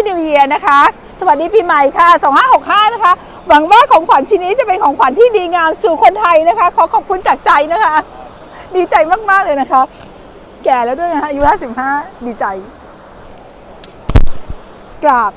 Happy นิวเยียนะคะ สวัสดีปีใหม่ค่ะ 2565 นะคะ หวังว่าของขวัญชิ้นนี้จะเป็นของขวัญที่ดีงามสู่คนไทยนะคะ ขอขอบคุณจากใจนะคะ ดีใจมากๆเลยนะคะ แก่แล้วด้วยนะคะอายุ 55 ดีใจ กราบ